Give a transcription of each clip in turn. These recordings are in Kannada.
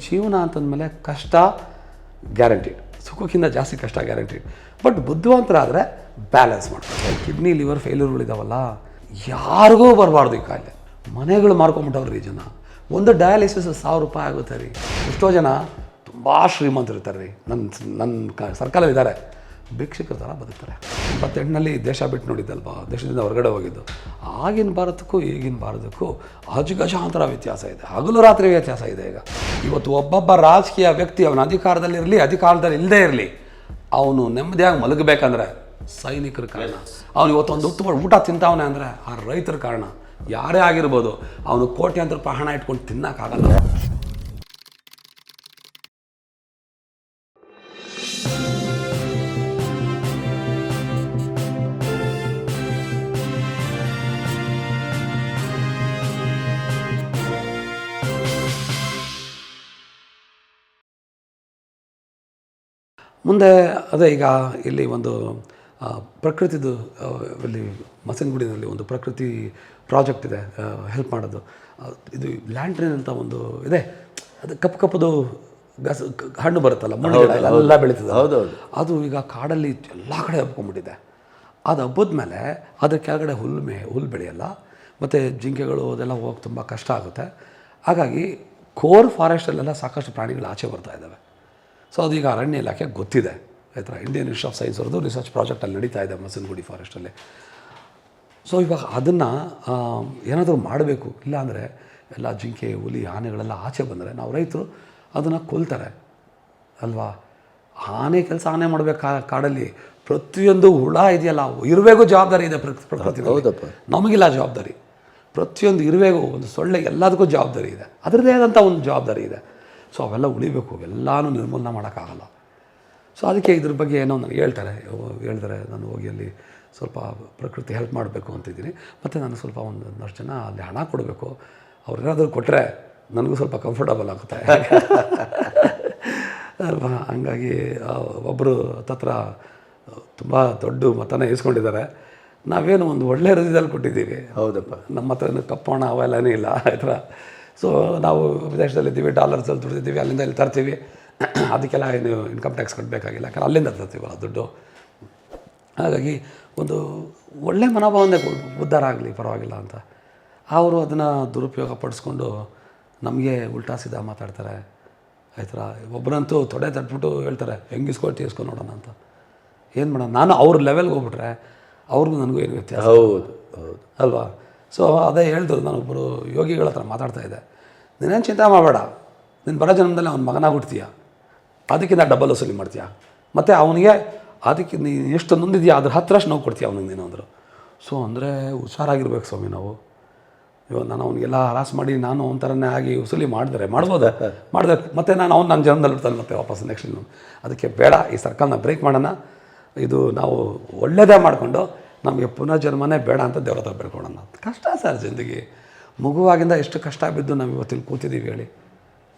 ಜೀವನ ಅಂತಂದಮೇಲೆ ಕಷ್ಟ ಗ್ಯಾರಂಟಿಡ್ ಸುಖಕ್ಕಿಂತ ಜಾಸ್ತಿ ಕಷ್ಟ ಗ್ಯಾರಂಟಿಡ್ ಬಟ್ ಬುದ್ಧಿವಂತರಾದರೆ ಬ್ಯಾಲೆನ್ಸ್ ಮಾಡ್ತಾರೆ. ಕಿಡ್ನಿ ಲಿವರ್ ಫೇಲ್ಯೂರ್ಗಳಿದಾವಲ್ಲ ಯಾರಿಗೂ ಬರಬಾರ್ದು ಈ ಕಾಯಿಲೆ. ಮನೆಗಳು ಮಾರ್ಕೊಂಬಿಟ್ಟವ್ರಿ ಈ ಜನ. ಒಂದು ಡಯಾಲಿಸಿಸ್ ಸಾವಿರ ರೂಪಾಯಿ ಆಗುತ್ತೆ ರೀ. ಎಷ್ಟೋ ಜನ ತುಂಬ ಶ್ರೀಮಂತರು ಇರ್ತಾರೆ ರೀ ನನ್ನ ನನ್ನ ಸರ್ಕಲಲ್ಲಿ ಇದ್ದಾರೆ. ಭಿಕ್ಷುಕರ ಥರ ಬದುಕ್ತಾರೆ. ಇಪ್ಪತ್ತೆಂಟನಲ್ಲಿ ದೇಶ ಬಿಟ್ಟು ನೋಡಿದ್ದಲ್ವಾ? ದೇಶದಿಂದ ಹೊರಗಡೆ ಹೋಗಿದ್ದು. ಆಗಿನ ಭಾರತಕ್ಕೂ ಈಗಿನ ಭಾರತಕ್ಕೂ ಅಜಗಜಾಂತರ ವ್ಯತ್ಯಾಸ ಇದೆ. ಹಗಲು ರಾತ್ರಿ ವ್ಯತ್ಯಾಸ ಇದೆ ಈಗ. ಇವತ್ತು ಒಬ್ಬೊಬ್ಬ ರಾಜಕೀಯ ವ್ಯಕ್ತಿ ಅವನ ಅಧಿಕಾರದಲ್ಲಿರಲಿ ಅಧಿಕಾರದಲ್ಲಿ ಇಲ್ಲದೇ ಇರಲಿ ಅವನು ನೆಮ್ಮದಿಯಾಗಿ ಮಲಗಬೇಕಂದ್ರೆ ಸೈನಿಕರ ಕಾರಣ. ಅವನು ಇವತ್ತೊಂದು ಉತ್ತಮ ಊಟ ತಿಂತಾವನೆ ಅಂದರೆ ಆ ರೈತರ ಕಾರಣ. ಯಾರೇ ಆಗಿರ್ಬೋದು ಅವನು ಕೋಟ್ಯಾಂತರ ಹಣ ಇಟ್ಕೊಂಡು ತಿನ್ನೋಕ್ಕಾಗಲ್ಲ. ಮುಂದೆ ಅದೇ ಈಗ ಇಲ್ಲಿ ಒಂದು ಪ್ರಕೃತಿದು ಇಲ್ಲಿ ಮಸನಗುಡಿನಲ್ಲಿ ಒಂದು ಪ್ರಕೃತಿ ಪ್ರಾಜೆಕ್ಟ್ ಇದೆ ಹೆಲ್ಪ್ ಮಾಡೋದು. ಇದು ಲ್ಯಾಂಡ್ರಿನ್ ಅಂತ ಒಂದು ಇದೆ. ಅದು ಕಪ್ಪು ಕಪ್ಪದು ಗಸ ಹಣ್ಣು ಬರುತ್ತಲ್ಲ ಮಣ್ಣು ಎಲ್ಲ ಬೆಳೀತದೆ. ಹೌದು ಅದು ಈಗ ಕಾಡಲ್ಲಿ ಎಲ್ಲ ಕಡೆ ಹಬ್ಕೊಂಡ್ಬಿಟ್ಟಿದೆ. ಅದು ಹಬ್ಬದ ಮೇಲೆ ಅದ್ರ ಕೆಳಗಡೆ ಹುಲ್ಲು ಮೇ ಹುಲ್ಲು ಬೆಳೆಯಲ್ಲ ಮತ್ತು ಜಿಂಕೆಗಳು ಅದೆಲ್ಲ ಹೋಗಕ್ಕೆ ತುಂಬ ಕಷ್ಟ ಆಗುತ್ತೆ. ಹಾಗಾಗಿ ಕೋರ್ ಫಾರೆಸ್ಟಲ್ಲೆಲ್ಲ ಸಾಕಷ್ಟು ಪ್ರಾಣಿಗಳು ಆಚೆ ಬರ್ತಾ ಇದ್ದಾವೆ. ಸೊ ಅದು ಈಗ ಅರಣ್ಯ ಇಲಾಖೆ ಗೊತ್ತಿದೆ. ಆಯ್ತಾ? ಇಂಡಿಯನ್ ಇನ್ಸ್ಟಿಟ್ಯೂಟ್ ಆಫ್ ಸೈನ್ಸ್ ಅವ್ರದ್ದು ರಿಸರ್ಚ್ ಪ್ರಾಜೆಕ್ಟ್ ಅಲ್ಲಿ ನಡೀತಾ ಇದೆ ಮಸನಗುಡಿ ಫಾರೆಸ್ಟಲ್ಲಿ ಸೊ ಇವಾಗ ಅದನ್ನು ಏನಾದರೂ ಮಾಡಬೇಕು ಇಲ್ಲಾಂದರೆ ಎಲ್ಲ ಜಿಂಕೆ ಹುಲಿ ಆನೆಗಳೆಲ್ಲ ಆಚೆ ಬಂದರೆ ನಾವು ರೈತರು ಅದನ್ನು ಕೊಲ್ತಾರೆ. ಅಲ್ವಾ? ಆನೆ ಕೆಲಸ ಆನೆ ಮಾಡಬೇಕು ಕಾಡಲ್ಲಿ. ಪ್ರತಿಯೊಂದು ಹುಳ ಇದೆಯಲ್ಲ ಇರುವೆಗೂ ಜವಾಬ್ದಾರಿ ಇದೆ ಪ್ರಕೃತಿ ಪ್ರಕೃತಿ ಹೌದಪ್ಪ. ನಮಗಿಲ್ಲ ಜವಾಬ್ದಾರಿ. ಪ್ರತಿಯೊಂದು ಇರುವೆಗೂ ಒಂದು ಸೊಳ್ಳೆ ಎಲ್ಲದಕ್ಕೂ ಜವಾಬ್ದಾರಿ ಇದೆ. ಅದರದೇ ಆದಂಥ ಒಂದು ಜವಾಬ್ದಾರಿ ಇದೆ. ಸೊ ಅವೆಲ್ಲ ಉಳಿಬೇಕು ಎಲ್ಲನೂ ನಿರ್ಮೂಲನೆ ಮಾಡೋಕ್ಕಾಗಲ್ಲ. ಸೊ ಅದಕ್ಕೆ ಇದ್ರ ಬಗ್ಗೆ ಏನೋ ನನಗೆ ಹೇಳ್ತಾರೆ ಹೇಳ್ತಾರೆ ನಾನು ಹೋಗಿ ಅಲ್ಲಿ ಸ್ವಲ್ಪ ಪ್ರಕೃತಿ ಹೆಲ್ಪ್ ಮಾಡಬೇಕು ಅಂತಿದ್ದೀನಿ. ಮತ್ತು ನಾನು ಸ್ವಲ್ಪ ಒಂದು ಒಂದಷ್ಟು ಜನ ಅಲ್ಲಿ ಹಣ ಕೊಡಬೇಕು. ಅವ್ರೇನಾದರೂ ಕೊಟ್ಟರೆ ನನಗೂ ಸ್ವಲ್ಪ ಕಂಫರ್ಟಬಲ್ ಆಗುತ್ತೆ. ಅಲ್ವಾ? ಹಂಗಾಗಿ ಒಬ್ಬರು ತತ್ರ ತುಂಬ ದೊಡ್ಡ ಮತನ ಇಸ್ಕೊಂಡಿದ್ದಾರೆ. ನಾವೇನು ಒಂದು ಒಳ್ಳೆ ಹೃದಯದಲ್ಲಿ ಕೊಟ್ಟಿದ್ದೀವಿ. ಹೌದಪ್ಪ. ನಮ್ಮ ಹತ್ರ ಏನು ಕಪ್ಪೋಣ ಅವೆಲ್ಲನೇ ಇಲ್ಲ ಆ ಥರ ಸೊ ನಾವು ವಿದೇಶದಲ್ಲಿದ್ದೀವಿ ಡಾಲರ್ಸಲ್ಲಿ ದುಡಿದಿದ್ದೀವಿ ಅಲ್ಲಿಂದ ಇಲ್ಲಿ ತರ್ತೀವಿ. ಅದಕ್ಕೆಲ್ಲ ಏನು ಇನ್ಕಮ್ ಟ್ಯಾಕ್ಸ್ ಕಟ್ಟಬೇಕಾಗಿಲ್ಲ ಯಾಕಂದ್ರೆ ಅಲ್ಲಿಂದ ತರ್ತೀವಲ್ಲ ದುಡ್ಡು. ಹಾಗಾಗಿ ಒಂದು ಒಳ್ಳೆ ಮನೋಭಾವನೆ ಉದ್ಧಾರ ಆಗಲಿ ಪರವಾಗಿಲ್ಲ ಅಂತ. ಅವರು ಅದನ್ನು ದುರುಪಯೋಗ ಪಡಿಸ್ಕೊಂಡು ನಮಗೆ ಉಲ್ಟಾ ಸೀದಾ ಮಾತಾಡ್ತಾರೆ. ಆಯ್ತರ? ಒಬ್ಬರಂತೂ ತೊಡೆ ತಟ್ಬಿಟ್ಟು ಹೇಳ್ತಾರೆ ಹೆಂಗೆ ಇಸ್ಕೊಳ್ತಿ ಇಸ್ಕೊ ನೋಡೋಣ ಅಂತ. ಏನು ಮಾಡೋಣ? ನಾನು ಅವ್ರ ಲೆವೆಲ್ಗೆ ಹೋಗ್ಬಿಟ್ರೆ ಅವ್ರಿಗೂ ನನಗೂ ಏನು ವ್ಯತ್ಯಾಸ? ಹೌದು ಹೌದು. ಅಲ್ವಾ? ಸೊ ಅದೇ ಹೇಳ್ದು ನಾನೊಬ್ಬರು ಯೋಗಿಗಳ ಹತ್ರ ಮಾತಾಡ್ತಾ ಇದ್ದೆ. ನೀನೇನು ಚಿಂತೆ ಮಾಡಬೇಡ. ನೀನು ಬರೋ ಜನ್ಮದಲ್ಲಿ ಅವ್ನ ಮಗನಾಗಿ ಹುಡ್ತೀಯ ಅದಕ್ಕಿಂತ ಡಬಲ್ ವಸೂಲಿ ಮಾಡ್ತೀಯ? ಮತ್ತು ಅವನಿಗೆ ಅದಕ್ಕೆ ನೀನು ಎಷ್ಟು ನೊಂದಿದೆಯಾ? ಅದ್ರ ಹತ್ರಷ್ಟು ನೋವು ಕೊಡ್ತೀಯ ಅವನಿಗೆ ನೀನು ಅಂದರು. ಸೊ ಅಂದರೆ ಹುಷಾರಾಗಿರ್ಬೇಕು ಸ್ವಾಮಿ ನಾವು. ಇವಾಗ ನಾನು ಅವನಿಗೆಲ್ಲ ಹರಾಸ್ ಮಾಡಿ ನಾನು ಅವನ ಥರನೇ ಆಗಿ ವಸೂಲಿ ಮಾಡಿದ್ರೆ ಮಾಡ್ಬೋದ? ಮಾಡಿದ್ರೆ ಮತ್ತೆ ನಾನು ಅವ್ನು ನನ್ನ ಜನ್ಮದಲ್ಲಿ ಬಿಡ್ತಾನೆ ಮತ್ತೆ ವಾಪಸ್ ನೆಕ್ಸ್ಟ್ ಅದಕ್ಕೆ ಬೇಡ, ಈ ಸರ್ಕಲ್ನ ಬ್ರೇಕ್ ಮಾಡೋಣ. ಇದು ನಾವು ಒಳ್ಳೆಯದೇ ಮಾಡಿಕೊಂಡು ನಮಗೆ ಪುನರ್ಜನ್ಮನೇ ಬೇಡ ಅಂತ ದೇವ್ರ ಹತ್ರ ಬೇಡ್ಕೊಳ್ಳೋಣ. ಕಷ್ಟ ಸರ್ ಜಿಂದಗಿ. ಮಗುವಾಗಿಂದ ಎಷ್ಟು ಕಷ್ಟ ಬಿದ್ದು ನಾವು ಇವತ್ತಿಲ್ಲಿ ಕೂತಿದ್ದೀವಿ ಹೇಳಿ.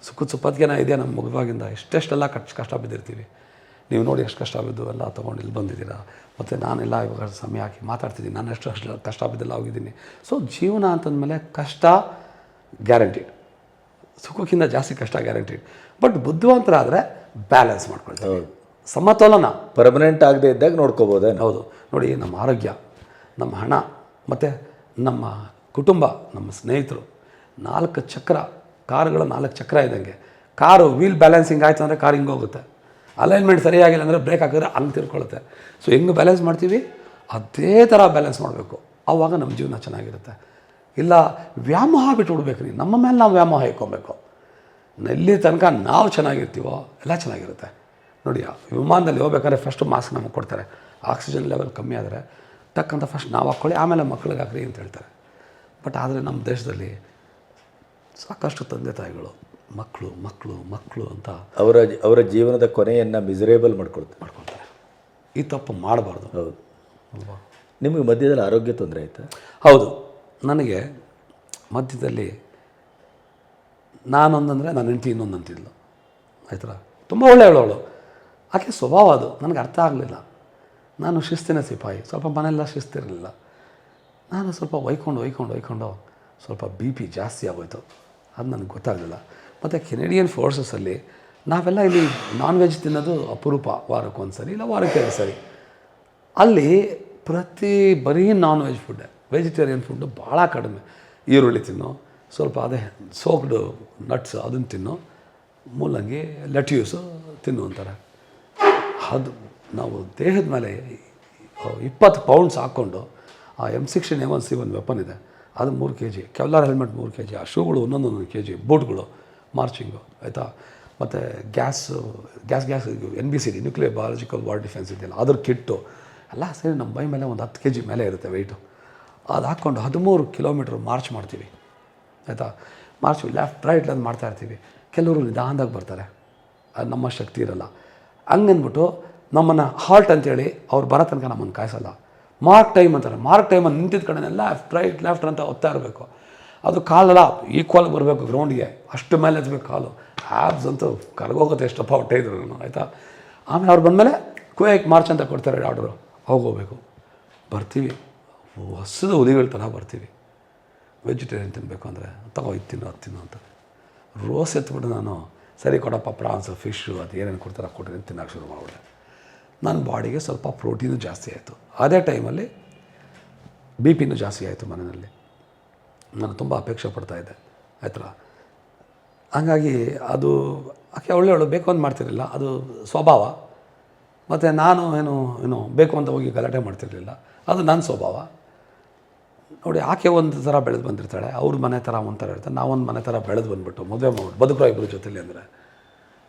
ಸುಖದ ಸುಪ್ಪತ್ತಿಗೆನ ಇದೆಯಾ ನಮ್ಮ ಮಗುವಾಗಿಂದ? ಎಷ್ಟೆಷ್ಟೆಲ್ಲ ಕಷ್ಟ ಕಷ್ಟ ಬಿದ್ದಿರ್ತೀವಿ. ನೀವು ನೋಡಿ ಎಷ್ಟು ಕಷ್ಟ ಬಿದ್ದು ಎಲ್ಲ ತೊಗೊಂಡು ಇಲ್ಲಿ ಬಂದಿದ್ದೀರಾ? ಮತ್ತು ನಾನೆಲ್ಲ ಇವಾಗ ಸಮಯ ಹಾಕಿ ಮಾತಾಡ್ತಿದ್ದೀನಿ ನಾನು ಎಷ್ಟು ಅಷ್ಟು ಕಷ್ಟ ಬಿದ್ದೆಲ್ಲ ಹೋಗಿದ್ದೀನಿ. ಸೊ ಜೀವನ ಅಂತಂದಮೇಲೆ ಕಷ್ಟ ಗ್ಯಾರಂಟಿಡ್ ಸುಖಕ್ಕಿಂತ ಜಾಸ್ತಿ ಕಷ್ಟ ಗ್ಯಾರಂಟಿಡ್ ಬಟ್ ಬುದ್ಧಿವಂತರಾದರೆ ಬ್ಯಾಲೆನ್ಸ್ ಮಾಡ್ಕೊಳ್ತೀವಿ. ಸಮತೋಲನ. ಪರ್ಮನೆಂಟ್ ಆಗದೆ ಇದ್ದಾಗ ನೋಡ್ಕೋಬೋದೇ ಹೌದು. ನೋಡಿ ನಮ್ಮ ಆರೋಗ್ಯ ನಮ್ಮ ಹಣ ಮತ್ತು ನಮ್ಮ ಕುಟುಂಬ ನಮ್ಮ ಸ್ನೇಹಿತರು ನಾಲ್ಕು ಚಕ್ರ ಕಾರುಗಳ ನಾಲ್ಕು ಚಕ್ರ ಇದ್ದಂಗೆ. ಕಾರು ವೀಲ್ ಬ್ಯಾಲೆನ್ಸಿಂಗ್ ಆಯ್ತು ಅಂದರೆ ಕಾರ್ ಹಿಂಗೆ ಹೋಗುತ್ತೆ. ಅಲೈನ್ಮೆಂಟ್ ಸರಿಯಾಗಿಲ್ಲ ಅಂದರೆ ಬ್ರೇಕ್ ಹಾಕಿದ್ರೆ ಹಂಗೆ ತಿರ್ಕೊಳ್ಳುತ್ತೆ. ಸೊ ಹೆಂಗೆ ಬ್ಯಾಲೆನ್ಸ್ ಮಾಡ್ತೀವಿ? ಅದೇ ಥರ ಬ್ಯಾಲೆನ್ಸ್ ಮಾಡಬೇಕು. ಆವಾಗ ನಮ್ಮ ಜೀವನ ಚೆನ್ನಾಗಿರುತ್ತೆ. ಇಲ್ಲ ವ್ಯಾಮೋಹ ಬಿಟ್ಟು ಬಿಡ್ಬೇಕು ರೀ ನಮ್ಮ ಮೇಲೆ ನಾವು ವ್ಯಾಮೋಹ ಇಟ್ಕೊಬೇಕು. ಎಲ್ಲಿ ತನಕ ನಾವು ಚೆನ್ನಾಗಿರ್ತೀವೋ ಎಲ್ಲ ಚೆನ್ನಾಗಿರುತ್ತೆ. ನೋಡಿ ವಿಮಾನದಲ್ಲಿ ಹೋಗ್ಬೇಕಾದ್ರೆ ಫಸ್ಟ್ ಮಾಸ್ಕ್ ನಮಗೆ ಕೊಡ್ತಾರೆ. ಆಕ್ಸಿಜನ್ ಲೆವೆಲ್ ಕಮ್ಮಿ ಆದರೆ ತಕ್ಕಂಥ ಫಸ್ಟ್ ನಾವು ಹಾಕ್ಕೊಳ್ಳಿ ಆಮೇಲೆ ಮಕ್ಕಳಿಗೆ ಹಾಕ್ರಿ ಅಂತ ಹೇಳ್ತಾರೆ. ಬಟ್ ಆದರೆ ನಮ್ಮ ದೇಶದಲ್ಲಿ ಸಾಕಷ್ಟು ತಂದೆ ತಾಯಿಗಳು ಮಕ್ಕಳು ಮಕ್ಕಳು ಮಕ್ಕಳು ಅಂತ ಅವರ ಅವರ ಜೀವನದ ಕೊನೆಯನ್ನು ಮಿಸರೇಬಲ್ ಮಾಡ್ಕೊಳ್ತಾರೆ. ಮಾಡ್ಕೊಳ್ತಾರೆ. ಈ ತಪ್ಪು ಮಾಡಬಾರ್ದು. ಹೌದು. ನಿಮಗೆ ಮಧ್ಯದಲ್ಲಿ ಆರೋಗ್ಯ ತೊಂದರೆ ಆಯ್ತಾ? ಹೌದು. ನನಗೆ ಮಧ್ಯದಲ್ಲಿ ನಾನೊಂದಂದರೆ ನನ್ನ ಹೆಂಡತಿ ಇನ್ನೊಂದು ಅಂತಿದ್ಲು ಆಯ್ತಾ ತುಂಬ ಒಳ್ಳೆಯವಳು ಆಕೆ ಸ್ವಭಾವ ಅದು. ನನಗೆ ಅರ್ಥ ಆಗಲಿಲ್ಲ. ನಾನು ಶಿಸ್ತಿನ ಸಿಪಾಯಿ. ಸ್ವಲ್ಪ ಮನೆಯೆಲ್ಲ ಶಿಸ್ತಿರಲಿಲ್ಲ. ನಾನು ಸ್ವಲ್ಪ ಒಯ್ಕೊಂಡು ಒಯ್ಕೊಂಡು ಒಯ್ಕೊಂಡು ಸ್ವಲ್ಪ ಬಿ ಪಿ ಜಾಸ್ತಿ ಆಗೋಯ್ತು. ಅದು ನನಗೆ ಗೊತ್ತಾಗಲಿಲ್ಲ. ಮತ್ತು ಕೆನೆಡಿಯನ್ ಫೋರ್ಸಸ್ಸಲ್ಲಿ ನಾವೆಲ್ಲ ಇಲ್ಲಿ ನಾನ್ ವೆಜ್ ತಿನ್ನೋದು ಅಪರೂಪ. ವಾರಕ್ಕೆ ಸರಿ ಇಲ್ಲ ವಾರಕ್ಕೆ ಎರಡು ಸರಿ. ಅಲ್ಲಿ ಪ್ರತಿ ಬರೀ ನಾನ್ ವೆಜ್ ಫುಡ್ಡೆ ವೆಜಿಟೇರಿಯನ್ ಫುಡ್ಡು ಭಾಳ ಕಡಿಮೆ. ಈರುಳ್ಳಿ ತಿನ್ನು, ಸ್ವಲ್ಪ ಅದೇ ಸೋಕ್ಡು ನಟ್ಸ್ ಅದನ್ನು ತಿನ್ನು, ಮೂಲಂಗಿ ಲೆಟ್ಯೂಸು ತಿನ್ನು ಅಂತಾರೆ. ಅದು ನಾವು ದೇಹದ ಮೇಲೆ ಇಪ್ಪತ್ತು ಪೌಂಡ್ಸ್ ಹಾಕ್ಕೊಂಡು ಆ M sixteen M one C ಒಂದು ವೆಪನ್ ಇದೆ, ಅದು ಮೂರು ಕೆ ಜಿ ಕೆವ್ಲಾರ್ ಹೆಲ್ಮೆಟ್ ಮೂರು ಕೆ ಜಿ ಆ ಶೂಗಳು ಒಂದೊಂದು ಒಂದೊಂದು ಕೆ ಜಿ ಬೂಟ್ಗಳು, ಮಾರ್ಚಿಂಗು, ಆಯಿತಾ? ಮತ್ತು gas, gas gas N B C D, nuclear biological war defence ಇದೆಯಲ್ಲ, ಅದ್ರ ಕಿಟ್ಟು, ಎಲ್ಲ ಸೇರಿ ನಮ್ಮ ಬೈ ಮೇಲೆ ಒಂದು ಹತ್ತು ಕೆ ಜಿ ಮೇಲೆ ಇರುತ್ತೆ ವೆಯ್ಟು ಅದು ಹಾಕ್ಕೊಂಡು ಹದಿಮೂರು ಕಿಲೋಮೀಟ್ರ್ ಮಾರ್ಚ್ ಮಾಡ್ತೀವಿ, ಆಯಿತಾ? ಮಾರ್ಚ್ ಲೆಫ್ಟ್ ರೈಟ್ ಅಂತ ಮಾಡ್ತಾ ಇರ್ತೀವಿ. ಕೆಲವರು ನಿಧಾನದಾಗ ಬರ್ತಾರೆ, ಅದು ನಮ್ಮ ಶಕ್ತಿ ಇರಲ್ಲ. ಹಂಗಂದ್ಬಿಟ್ಟು ನಮ್ಮನ್ನು ಹಾಲ್ಟ್ ಅಂತೇಳಿ ಅವ್ರು ಬರೋ ತನಕ ನಮ್ಮನ್ನು ಕಾಯಿಸಲ್ಲ. ಮಾರ್ಕ್ ಟೈಮ್ ಅಂತಾರೆ. ಮಾರ್ಕ್ ಟೈಮಲ್ಲಿ ನಿಂತಿದ್ದ ಕಡೆನೆಲ್ಲ ರೈಟ್, ಲೆಫ್ಟ್ ಅಂತ ಒತ್ತಾ ಇರಬೇಕು. ಅದು ಕಾಲೆಲ್ಲ ಈಕ್ವಲ್ ಬರಬೇಕು ಗ್ರೌಂಡ್ಗೆ ಅಷ್ಟು ಮೇಲೆ ಎತ್ತಬೇಕು ಕಾಲು. ಆ್ಯಬ್ಸ್ ಅಂತೂ ಕರ್ಗೋಗುತ್ತೆ ಎಷ್ಟಪ್ಪ ಹೊಟ್ಟೆ ಇದ್ರು ನಾನು, ಆಯಿತಾ? ಆಮೇಲೆ ಅವ್ರು ಬಂದಮೇಲೆ ಕ್ವೇಕ್ ಮಾರ್ಚ್ ಅಂತ ಕೊಡ್ತಾರೆ ಆರ್ಡ್ರು ಹೋಗೋಗ್ಬೇಕು. ಬರ್ತೀವಿ. ಹೊಸದ ಹುಲಿಗಳ ಥರ ಬರ್ತೀವಿ. ವೆಜಿಟೇರಿಯನ್ ತಿನ್ನಬೇಕು ಅಂದರೆ, ತಗೋ ಇದು ತಿನ್ನು, ಅದು ತಿನ್ನು ಅಂತ. ರೋಸ್ ಎತ್ಬಿಟ್ಟು ನಾನು ಸರಿ ಕೊಡಪ್ಪ, ಪ್ರಾನ್ಸು ಫಿಶ್ಶು ಅದು ಏನೇನು ಕೊಡ್ತಾರೆ ಕೊಟ್ಟಿರಿ ತಿನ್ನೋಕೆ ಶುರು ಮಾಡಿಬಿಟ್ಟೆ. ನನ್ನ ಬಾಡಿಗೆ ಸ್ವಲ್ಪ ಪ್ರೋಟೀನು ಜಾಸ್ತಿ ಆಯಿತು. ಅದೇ ಟೈಮಲ್ಲಿ ಬಿ ಪಿನೂ ಜಾಸ್ತಿ ಆಯಿತು ಮನೆಯಲ್ಲಿ. ನಾನು ತುಂಬ ಅಪೇಕ್ಷೆ ಪಡ್ತಾ ಇದ್ದೆ ಆಯ್ತಲ್ಲ ಹಂಗಾಗಿ ಅದು ಆಕೆ ಒಳ್ಳೆ ಒಳ್ಳೆ ಬೇಕು ಅಂತ ಮಾಡ್ತಿರಲಿಲ್ಲ, ಅದು ಸ್ವಭಾವ. ಮತ್ತು ನಾನು ಏನು ಏನು ಬೇಕು ಅಂತ ಹೋಗಿ ಗಲಾಟೆ ಮಾಡ್ತಿರಲಿಲ್ಲ, ಅದು ನನ್ನ ಸ್ವಭಾವ. ನೋಡಿ ಆಕೆ ಒಂದು ಥರ ಬೆಳೆದು ಬಂದಿರ್ತಾಳೆ ಅವ್ರ ಮನೆ ಥರ ಒಂಥರ ಇರ್ತಾರೆ ನಾವೊಂದು ಮನೆ ಥರ ಬೆಳೆದು ಬಂದ್ಬಿಟ್ಟು ಮದುವೆ ಮಾಡ್ಬಿಟ್ಟು ಬದುಕೋ ಇಬ್ಬರು ಜೊತೆಲಿ ಅಂದರೆ.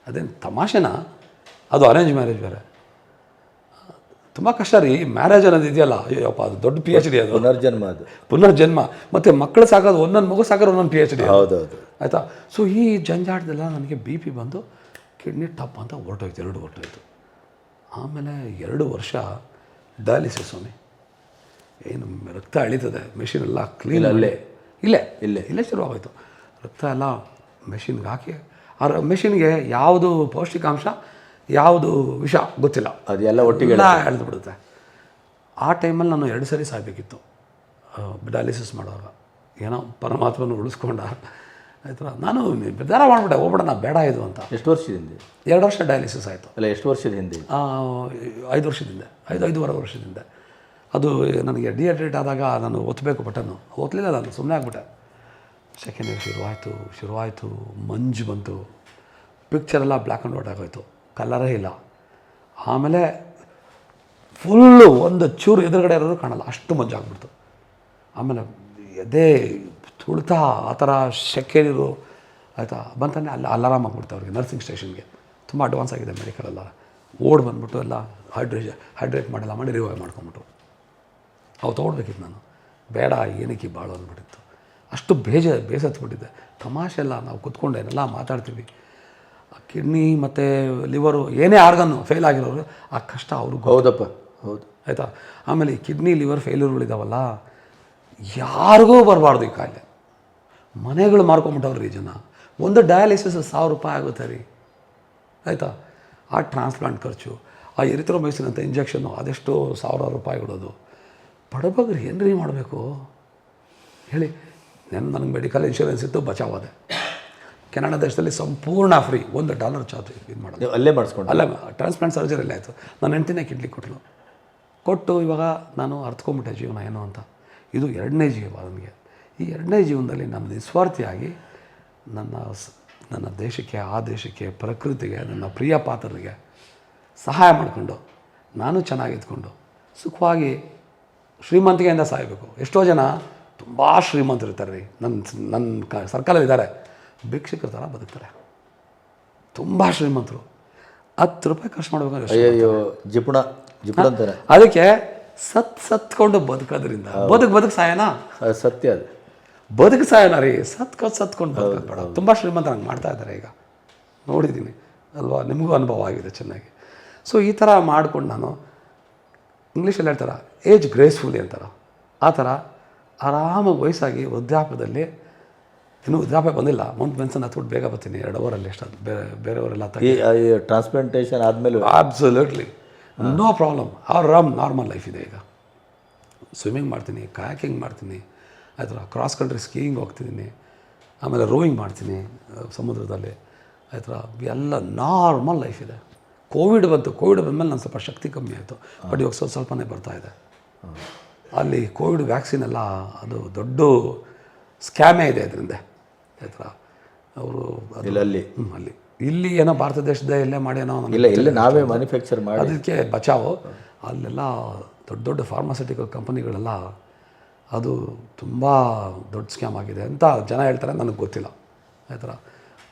ಅದೇನು ತಮಾಷೆನಾ? ಅದು ಅರೇಂಜ್ ಮ್ಯಾರೇಜ್ ಬೇರೆ. ತುಂಬ ಕಷ್ಟ ರೀ ಮ್ಯಾರೇಜ್ ಅನ್ನೋದು ಇದೆಯಲ್ಲ ಅಯ್ಯಪ್ಪ ಅದು ದೊಡ್ಡ ಪಿ ಎಚ್ ಡಿ ಅದು. ಪುನರ್ಜನ್ಮ ಅದು. ಪುನರ್ಜನ್ಮ. ಮತ್ತು ಮಕ್ಕಳು ಸಾಕೋದು ಒಂದೊಂದು ಮಗು ಸಾಕೋದು ಒಂದೊಂದು ಪಿ ಎಚ್ ಡಿ ಹೌದೌದು. ಆಯಿತಾ? ಸೊ ಈ ಜಂಜಾಟದೆಲ್ಲ ನನಗೆ ಬಿ ಪಿ ಬಂದು ಕಿಡ್ನಿ ಟಪ್ ಅಂತ ಹೊರಟೋಯ್ತು ಎರಡು ಹೊರಟೋಯ್ತು. ಆಮೇಲೆ ಎರಡು ವರ್ಷ ಡಯಾಲಿಸಿಸ್ ಸ್ವಾಮಿ. ಏನು ರಕ್ತ ಅಳಿತದೆ ಮೆಷಿನ್ ಎಲ್ಲ ಕ್ಲೀನ್ ಅಲ್ಲೇ ಇಲ್ಲೇ. ಇಲ್ಲೇ ಇಲ್ಲೇ. ಶುರುವಾಗೋಯ್ತು. ರಕ್ತ ಎಲ್ಲ ಮೆಷಿನ್ಗೆ ಹಾಕಿ ಆ ಮೆಷಿನ್ಗೆ ಯಾವುದು ಪೌಷ್ಟಿಕಾಂಶ ಯಾವುದು ವಿಷ ಗೊತ್ತಿಲ್ಲ. ಅದೆಲ್ಲ ಒಟ್ಟಿಗೆ ಎಳೆದು ಬಿಡುತ್ತೆ ಆ ಟೈಮಲ್ಲಿ ನಾನು ಎರಡು ಸರಿ ಸಾಯ್ಬೇಕಿತ್ತು. ಡಯಾಲಿಸಿಸ್ ಮಾಡುವಾಗ. ಏನೋ ಪರಮಾತ್ಮನ ಉಳಿಸ್ಕೊಂಡ. ಆಯ್ತಾ ನಾನು ಬೇಡ ಮಾಡಿಬಿಟ್ಟೆ ಹೋಗ್ಬಿಡೋಣ ಬೇಡ ಇದು ಅಂತ. ಎಷ್ಟು ವರ್ಷದ ಹಿಂದೆ? ಎರಡು ವರ್ಷ ಡಯಾಲಿಸಿಸ್ ಆಯಿತು. ಅಲ್ಲ ಎಷ್ಟು ವರ್ಷದ ಹಿಂದೆ? ಆ, ಐದು ವರ್ಷದಿಂದ ಐದು ಐದೂವರೆ ವರ್ಷದಿಂದ ಅದು ನನಗೆ ಡಿಹೈಡ್ರೇಟ್ ಆದಾಗ ನಾನು ಒತ್ತಬೇಕು ಬಟನ್ನು. ಒತ್ತಲಿಲ್ಲ ನಾನು ಸುಮ್ಮನೆ ಆಗ್ಬಿಟ್ಟೆ. ಸೆಕೆಂಡ್ ಇಯರ್ ಶುರುವಾಯಿತು ಶುರುವಾಯಿತು, ಮಂಜು ಬಂತು. ಪಿಕ್ಚರೆಲ್ಲ ಬ್ಲ್ಯಾಕ್ ಆ್ಯಂಡ್ ವೈಟ್ ಆಗೋಯ್ತು. ಕಲರೇ ಇಲ್ಲ. ಆಮೇಲೆ ಫುಲ್ಲು ಒಂದು ಚೂರು ಎದುರುಗಡೆ ಇರೋದು ಕಾಣಲ್ಲ, ಅಷ್ಟು ಮಂಜು ಆಗ್ಬಿಡ್ತು. ಆಮೇಲೆ ಎದೆ ತುಳಿತಾ ಆ ಥರ ಶೆಕೆ ನೀರು ಆಯಿತಾ ಬಂತಾನೆ ಅಲ್ಲಿ ಅಲಾರಾಮ್ ಆಗ್ಬಿಡ್ತು ಅವ್ರಿಗೆ ನರ್ಸಿಂಗ್ ಸ್ಟೇಷನ್ಗೆ ತುಂಬ ಅಡ್ವಾನ್ಸ್ ಆಗಿದೆ ಮೆಡಿಕಲ್ ಎಲ್ಲ. ಓಡ್ ಬಂದ್ಬಿಟ್ಟು ಎಲ್ಲ ಹೈಡ್ರೇಜ್ ಹೈಡ್ರೇಟ್ ಮಾಡಲ್ಲ, ಮಾಡಿ ರಿವೈವ್ ಮಾಡ್ಕೊಂಬಿಟ್ರು ಅವು ತೊಗೊಳ್ಬೇಕಿತ್ತು ನಾನು. ಬೇಡ ಏನಕ್ಕೆ ಭಾಳ ಅಂದ್ಬಿಟ್ಟಿತ್ತು. ಅಷ್ಟು ಬೇಜ ಬೇಸತ್ಬಿಟ್ಟಿದ್ದೆ. ತಮಾಷೆ ಎಲ್ಲ ನಾವು ಕುತ್ಕೊಂಡು ಏನೆಲ್ಲ ಮಾತಾಡ್ತೀವಿ. ಆ ಕಿಡ್ನಿ ಮತ್ತು ಲಿವರು ಏನೇ ಆರ್ಗನ್ನು ಫೇಲ್ ಆಗಿರೋರು ಆ ಕಷ್ಟ ಅವ್ರಿಗೆ ಹೌದಪ್ಪ ಹೌದು. ಆಯಿತಾ? ಆಮೇಲೆ ಈ ಕಿಡ್ನಿ ಲಿವರ್ ಫೇಲ್ಯೂರ್ಗಳಿದಾವಲ್ಲ ಯಾರಿಗೂ ಬರಬಾರ್ದು ಈ ಕಾಯಿಲೆ. ಮನೆಗಳು ಮಾರ್ಕೊಂಬಿಟ್ಟವ್ರಿ ಜನ. ಒಂದು ಡಯಾಲಿಸಿಸ್ ಸಾವಿರ ರೂಪಾಯಿ ಆಗುತ್ತೆ ರೀ. ಆಯಿತಾ? ಆ ಟ್ರಾನ್ಸ್ಪ್ಲಾಂಟ್ ಖರ್ಚು ಆ ಎರಿಥ್ರೋಮೈಸಿನ್ ಅಂತ ಇಂಜೆಕ್ಷನ್ನು ಅದೆಷ್ಟು ಸಾವಿರಾರು ರೂಪಾಯಿ ಕೊಡೋದು. ಬಡಬಗ್ರು ಏನ್ರಿ ಮಾಡಬೇಕು? ಹೇಳಿ ನೆನ್ ನನಗೆ ಮೆಡಿಕಲ್ ಇನ್ಶೂರೆನ್ಸ್ ಇತ್ತು ಬಚಾವಾದೆ ಕೆನಡಾ ದೇಶದಲ್ಲಿ ಸಂಪೂರ್ಣ ಫ್ರೀ ಒಂದು ಡಾಲರ್ ಚಾರ್ಜ್ ಇದು ಮಾಡೋದು. ಅಲ್ಲೇ ಮಾಡಿಸ್ಕೊಂಡು ಅಲ್ಲ ಟ್ರಾನ್ಸ್ಪ್ಲಾಂಟ್ ಸರ್ಜರಿ ಆಯಿತು. ನನ್ನ ಹೆಂಡ್ತಿನೇ ಕಿಡ್ಲಿ ಕೊಟ್ಟಲು ಕೊಟ್ಟು ಇವಾಗ ನಾನು ಅರ್ತ್ಕೊಂಬಿಟ್ಟೆ ಜೀವನ ಏನು ಅಂತ. ಇದು ಎರಡನೇ ಜೀವ ನನಗೆ. ಈ ಎರಡನೇ ಜೀವನದಲ್ಲಿ ನಾನು ನಿಸ್ವಾರ್ಥಿಯಾಗಿ ನನ್ನ ಸ್- ನನ್ನ ದೇಶಕ್ಕೆ ಆ ದೇಶಕ್ಕೆ ಪ್ರಕೃತಿಗೆ ನನ್ನ ಪ್ರಿಯ ಪಾತ್ರರಿಗೆ ಸಹಾಯ ಮಾಡಿಕೊಂಡು ನಾನು ಚೆನ್ನಾಗಿದ್ಕೊಂಡು ಸುಖವಾಗಿ ಶ್ರೀಮಂತಿಗೆಯಿಂದ ಸಾಯಬೇಕು. ಎಷ್ಟೋ ಜನ ತುಂಬ ಶ್ರೀಮಂತರು ಇರ್ತಾರೆ ರೀ ನನ್ನ ನನ್ನ ಕ ಸರ್ಕಲಲ್ಲಿ ಇದ್ದಾರೆ ಭಿಕ್ಷಕರ ಥರ ಬದುಕ್ತಾರೆ. ತುಂಬ ಶ್ರೀಮಂತರು. ಹತ್ತು ರೂಪಾಯಿ ಖರ್ಚು ಮಾಡ್ಬೇಕಾದ್ರೆ ಅಯ್ಯೋ ಜಿಪುಣ ಜಿಪುಣ ಅಂತಾರೆ. ಅದಕ್ಕೆ ಸತ್ ಸತ್ಕೊಂಡು ಬದುಕೋದ್ರಿಂದ. ಬದುಕು ಬದುಕು ಸಾಯನಾ? ಸತ್ಯ ಅದು. ಬದುಕು ಸಾಯನ ರೀ. ಸತ್ಕೊ ಸತ್ಕೊಂಡು ಬದುಕೋದು ಬೇಡ. ತುಂಬ ಶ್ರೀಮಂತರು ಹಂಗೆ ಮಾಡ್ತಾ ಇದ್ದಾರೆ ಈಗ. ನೋಡಿದ್ದೀನಿ. ಅಲ್ವಾ? ನಿಮಗೂ ಅನುಭವ ಆಗಿದೆ ಚೆನ್ನಾಗಿ. ಸೊ ಈ ಥರ ಮಾಡ್ಕೊಂಡು ನಾನು ಇಂಗ್ಲೀಷಲ್ಲಿ ಹೇಳ್ತಾರೆ ಏಜ್ ಗ್ರೇಸ್ಫುಲಿ ಅಂತಾರ. ಆ ಥರ ಆರಾಮಾಗಿ ವಯಸ್ಸಾಗಿ ವೃದ್ಧಾಪ್ಯದಲ್ಲಿ ಇನ್ನೂ ವೃದ್ಧಾಪ್ಯ ಬಂದಿಲ್ಲ. ಮೌಂಟ್ ಬೆನ್ಸನ್ ಹತ್ಬಿಟ್ಟು ಬೇಗ ಬರ್ತೀನಿ ಎರಡು ಅವರಲ್ಲಿ ಎಷ್ಟು ಬೇರೆ ಬೇರೆಯವರೆಲ್ಲ ಈ ಟ್ರಾನ್ಸ್ಪ್ಲಾಂಟೇಷನ್ ಆದಮೇಲೆ ಆಬ್ಸಲ್ಯೂಟ್ಲಿ ನೋ ಪ್ರಾಬ್ಲಮ್ ಆರಾಮ್ ನಾರ್ಮಲ್ ಲೈಫ್ ಇದೆ ಈಗ. ಸ್ವಿಮ್ಮಿಂಗ್ ಮಾಡ್ತೀನಿ ಕಾಯಾಕಿಂಗ್ ಮಾಡ್ತೀನಿ ಆಯ್ತಾ ಕ್ರಾಸ್ ಕಂಟ್ರಿ ಸ್ಕೀಯಿಂಗ್ ಹೋಗ್ತಿದ್ದೀನಿ ಆಮೇಲೆ ರೋಯಿಂಗ್ ಮಾಡ್ತೀನಿ ಆ, ಸಮುದ್ರದಲ್ಲಿ ಆಯ್ತಾ ಎಲ್ಲ ನಾರ್ಮಲ್ ಲೈಫ್ ಇದೆ. ಕೋವಿಡ್ ಬಂತು ಕೋವಿಡ್ ಬಂದಮೇಲೆ ನಾನು ಸ್ವಲ್ಪ ಶಕ್ತಿ ಕಮ್ಮಿ ಆಯಿತು. ಬಟ್ ಇವಾಗ ಸ್ವಲ್ಪ ಸ್ವಲ್ಪನೇ ಬರ್ತಾ ಇದೆ. ಅಲ್ಲಿ ಕೋವಿಡ್ ವ್ಯಾಕ್ಸಿನ್ ಎಲ್ಲ ಅದು ದೊಡ್ಡ ಸ್ಕ್ಯಾಮೇ ಇದೆ ಅದರಿಂದ. ಆಯ್ತಾ ಅವರು ಅಲ್ಲಿ. ಅಲ್ಲಿ. ಇಲ್ಲಿ ಏನೋ ಭಾರತ ದೇಶದ ಇಲ್ಲೇ ಮಾಡಿ ಏನೋ ಇಲ್ಲಿ ನಾವೇ ಮ್ಯಾನುಫ್ಯಾಕ್ಚರ್ ಮಾಡಿ. ಅದಕ್ಕೆ ಬಚಾವು? ಅಲ್ಲೆಲ್ಲ ದೊಡ್ಡ ದೊಡ್ಡ ಫಾರ್ಮಾಸ್ಯೂಟಿಕಲ್ ಕಂಪನಿಗಳೆಲ್ಲ ಅದು ತುಂಬ ದೊಡ್ಡ ಸ್ಕ್ಯಾಮ್ ಆಗಿದೆ ಅಂತ ಜನ ಹೇಳ್ತಾರೆ ನನಗೆ ಗೊತ್ತಿಲ್ಲ. ಆಯ್ತರ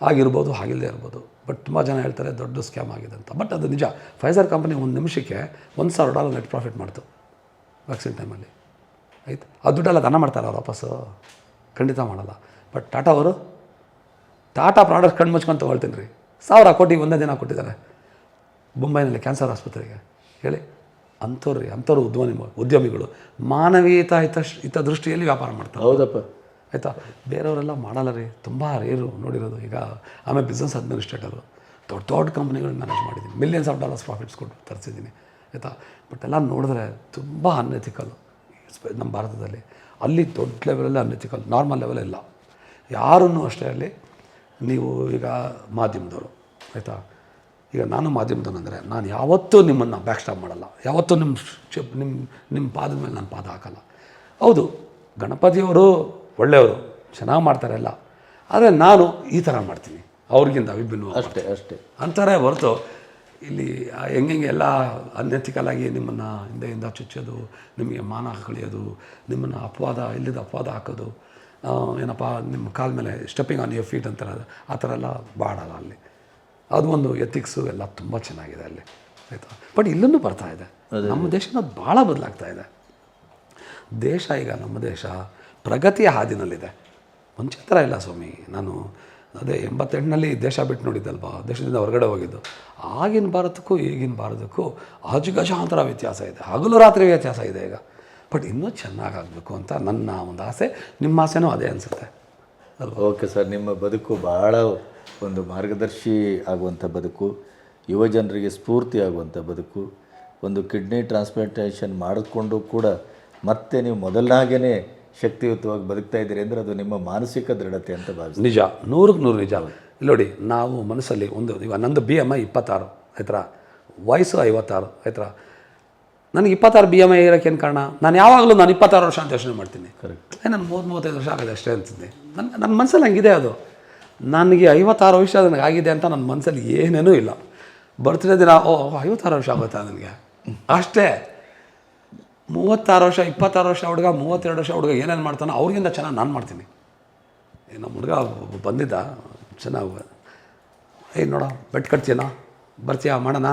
ಆಗಿರ್ಬೋದು ಹಾಗಿಲ್ಲದೆ ಇರ್ಬೋದು. ಬಟ್ ತುಂಬ ಜನ ಹೇಳ್ತಾರೆ ದೊಡ್ಡ ಸ್ಕ್ಯಾಮ್ ಆಗಿದೆ ಅಂತ. ಬಟ್ ಅದು ನಿಜ. ಫೈಸರ್ ಕಂಪ್ನಿ ಒಂದು ನಿಮಿಷಕ್ಕೆ ಒಂದು ಸಾವಿರ ಡಾಲರ್ ನೆಟ್ ಪ್ರಾಫಿಟ್ ಮಾಡ್ತು ವ್ಯಾಕ್ಸಿನ್ ಟೈಮಲ್ಲಿ ಆಯ್ತು? ಆ ದುಡ್ಡೆಲ್ಲ ದನ ಮಾಡ್ತಾರೆ ಅವ್ರು ವಾಪಸ್ಸು ಖಂಡಿತ ಮಾಡಲ್ಲ. ಬಟ್ ಟಾಟಾ ಅವರು ಟಾಟಾ ಪ್ರಾಡಕ್ಟ್ ಕಣ್ಣು ಮುಚ್ಕೊಂಡು ತೊಗೊಳ್ತೀನಿ ರೀ. ಸಾವಿರ ಕೋಟಿ ಒಂದೇ ದಿನ ಕೊಟ್ಟಿದ್ದಾರೆ. ಮುಂಬೈನಲ್ಲಿ ಕ್ಯಾನ್ಸರ್ ಆಸ್ಪತ್ರೆಗೆ. ಹೇಳಿ. ಅಂಥವ್ರು ರೀ, ಅಂಥವ್ರು ಉದ್ಯಮಿ ಉದ್ಯಮಿಗಳು. ಮಾನವೀಯತ ಹಿತ, ಹಿತದೃಷ್ಟಿಯಲ್ಲಿ ವ್ಯಾಪಾರ ಮಾಡ್ತಾರೆ. ಹೌದಪ್ಪ. ಆಯಿತಾ? ಬೇರೆಯವರೆಲ್ಲ ಮಾಡಲ್ಲ ರೀ. ತುಂಬ ರೇರು ನೋಡಿರೋದು. ಈಗ ಆಮೇಲೆ ಬಿಸ್ನೆಸ್ ಅಡ್ಮಿನಿಸ್ಟ್ರೇಟರು ದೊಡ್ಡ ದೊಡ್ಡ ಕಂಪ್ನಿಗಳನ್ನ ಮ್ಯಾನೇಜ್ ಮಾಡಿದ್ದೀನಿ. ಮಿಲಿಯನ್ಸ್ ಆಫ್ ಡಾಲರ್ಸ್ ಪ್ರಾಫಿಟ್ಸ್ ಕೊಟ್ಟು ತರಿಸಿದ್ದೀನಿ. ಆಯಿತಾ? ಬಟ್ ಎಲ್ಲ ನೋಡಿದ್ರೆ ತುಂಬ ಅನ್ಎಥಿಕಲ್ ನಮ್ಮ ಭಾರತದಲ್ಲಿ ಅಲ್ಲಿ ದೊಡ್ಡ ಲೆವೆಲಲ್ಲಿ ಅನ್ಎಥಿಕಲ್ ನಾರ್ಮಲ್ ಲೆವೆಲ್ ಇಲ್ಲ. ಯಾರನ್ನು ಅಷ್ಟೇ ಅಲ್ಲಿ ನೀವು ಈಗ ಮಾಧ್ಯಮದವರು. ಆಯಿತಾ? ಈಗ ನಾನು ಮಾಧ್ಯಮದವನಂದರೆ ನಾನು ಯಾವತ್ತೂ ನಿಮ್ಮನ್ನು ಬ್ಯಾಕ್ ಸ್ಟಾಪ್ ಮಾಡಲ್ಲ. ಯಾವತ್ತೂ ನಿಮ್ಮ ನಿಮ್ಮ ನಿಮ್ಮ ಪಾದದ ಮೇಲೆ ನಾನು ಪಾದ ಹಾಕಲ್ಲ. ಹೌದು, ಗಣಪತಿಯವರು ಒಳ್ಳೆಯವರು ಚೆನ್ನಾಗಿ ಮಾಡ್ತಾರೆ ಎಲ್ಲ. ಆದರೆ ನಾನು ಈ ಥರ ಮಾಡ್ತೀನಿ. ಅವ್ರಿಗಿಂತ ವಿಭಿನ್ನವಾಗಿ ಅಷ್ಟೇ ಅಷ್ಟೇ. ಅಂತಾರೆ ಹೊರತು ಇಲ್ಲಿ ಹೆಂಗೆಂಗೆ ಹೆಂಗೆ ಎಲ್ಲ ಅನ್ಯತಿಕಲಾಗಿ ಆಗಿ ನಿಮ್ಮನ್ನು ಹಿಂದೆಯಿಂದ ಚುಚ್ಚೋದು ನಿಮಗೆ ಮಾನ ಕಳಿಯೋದು ನಿಮ್ಮನ್ನು ಅಪವಾದ ಇಲ್ಲದ ಅಪವಾದ ಹಾಕೋದು ಏನಪ್ಪ ನಿಮ್ಮ ಕಾಲ ಮೇಲೆ ಸ್ಟೆಪ್ಪಿಂಗ್ ಆನ್ ಯುವರ್ ಫೀಟ್ ಅಂತಾರೆ. ಆ ಥರ ಎಲ್ಲ ಬಾಡಲ್ಲ ಅಲ್ಲಿ. ಅದು ಒಂದು ಎಥಿಕ್ಸು ಎಲ್ಲ ತುಂಬ ಚೆನ್ನಾಗಿದೆ ಅಲ್ಲಿ ಆಯಿತಾ? ಬಟ್ ಇಲ್ಲೂ ಬರ್ತಾ ಇದೆ. ನಮ್ಮ ದೇಶನ ಭಾಳ ಬದಲಾಗ್ತಾ ಇದೆ. ದೇಶ ಈಗ ನಮ್ಮ ದೇಶ ಪ್ರಗತಿಯ ಹಾದಿನಲ್ಲಿದೆ. ಮುಂಚೆ ಥರ ಇಲ್ಲ ಸ್ವಾಮಿ. ನಾನು ಅದೇ ಎಂಬತ್ತೆಂಟನಲ್ಲಿ ದೇಶ ಬಿಟ್ಟು ನೋಡಿದ್ದಲ್ವ? ದೇಶದಿಂದ ಹೊರಗಡೆ ಹೋಗಿದ್ದು. ಆಗಿನ ಭಾರತಕ್ಕೂ ಈಗಿನ ಭಾರತಕ್ಕೂ ಅಜಗಜಾಂತರ ವ್ಯತ್ಯಾಸ ಇದೆ. ಹಗಲು ರಾತ್ರಿ ವ್ಯತ್ಯಾಸ ಇದೆ ಈಗ. ಬಟ್ ಇನ್ನೂ ಚೆನ್ನಾಗಾಗಬೇಕು ಅಂತ ನನ್ನ ಒಂದು ಆಸೆ. ನಿಮ್ಮ ಆಸೆನೂ ಅದೇ ಅನಿಸುತ್ತೆ. ಓಕೆ ಸರ್, ನಿಮ್ಮ ಬದುಕು ಬಹಳ ಒಂದು ಮಾರ್ಗದರ್ಶಿ ಆಗುವಂಥ ಬದುಕು, ಯುವ ಜನರಿಗೆ ಸ್ಫೂರ್ತಿ ಆಗುವಂಥ ಬದುಕು, ಒಂದು ಕಿಡ್ನಿ ಟ್ರಾನ್ಸ್ಪ್ಲಾಂಟೇಷನ್ ಮಾಡಿಕೊಂಡು ಕೂಡ ಮತ್ತೆ ನೀವು ಮೊದಲಾಗೇ ಶಕ್ತಿಯುತವಾಗಿ ಬದುಕ್ತಾ ಇದ್ದೀರಿ ಅಂದರೆ ಅದು ನಿಮ್ಮ ಮಾನಸಿಕ ದೃಢತೆ ಅಂತ ಭಾವಿಸ್ತೀನಿ. ನಿಜ ನೂರಕ್ಕೆ ನೂರು ನಿಜ ಇಲ್ಲಿ ನೋಡಿ ನಾವು ಮನಸ್ಸಲ್ಲಿ ಒಂದು ಇವಾಗ ನಂದು ಬಿ ಎಂ ಐ ಇಪ್ಪತ್ತಾರು ಆಯ್ತಾ ವಯಸ್ಸು ಐವತ್ತಾರು ಆಯ್ತಾ ನನಗೆ ಇಪ್ಪತ್ತಾರು ಬಿ ಎಂ ಐ ಇರೋಕ್ಕೇನು ಕಾರಣ? ನಾನು ಯಾವಾಗಲೂ ನಾನು ಇಪ್ಪತ್ತಾರು ವರ್ಷ ಅಂತ ಯೋಚನೆ ಮಾಡ್ತೀನಿ. ಕರೆಕ್ಟ್ ನಾನು ಮೂವತ್ತು ಮೂವತ್ತೈದು ವರ್ಷ ಆಗಿದೆ ಅಷ್ಟೇ ಅಂತಿದ್ದೆ. ನನ್ನ ನನ್ನ ಮನಸ್ಸಲ್ಲಿ ಹಂಗಿದೆ ಅದು. ನನಗೆ ಐವತ್ತಾರು ವರ್ಷ ನನಗೆ ಆಗಿದೆ ಅಂತ ನನ್ನ ಮನಸ್ಸಲ್ಲಿ ಏನೇನೂ ಇಲ್ಲ. ಬರ್ತ್ಡೇ ದಿನ ಓ ಐವತ್ತಾರು ವರ್ಷ ಆಗುತ್ತಾ ನನಗೆ? ಅಷ್ಟೇ. ಮೂವತ್ತಾರು ವರ್ಷ ಇಪ್ಪತ್ತಾರು ವರ್ಷ ಹುಡುಗ ಮೂವತ್ತೆರಡು ವರ್ಷ ಹುಡುಗ ಏನೇನು ಮಾಡ್ತಾನೋ ಅವ್ರಿಗಿಂತ ಚೆನ್ನಾಗಿ ನಾನು ಮಾಡ್ತೀನಿ. ಏ, ನಮ್ಮ ಹುಡುಗ ಬಂದಿದ್ದ ಚೆನ್ನಾಗಿ ಏಯ್ ನೋಡ ಬೆಟ್ ಕಟ್ತೀಯನಾ? ಬರ್ತೀಯಾ? ಮಾಡೋಣ?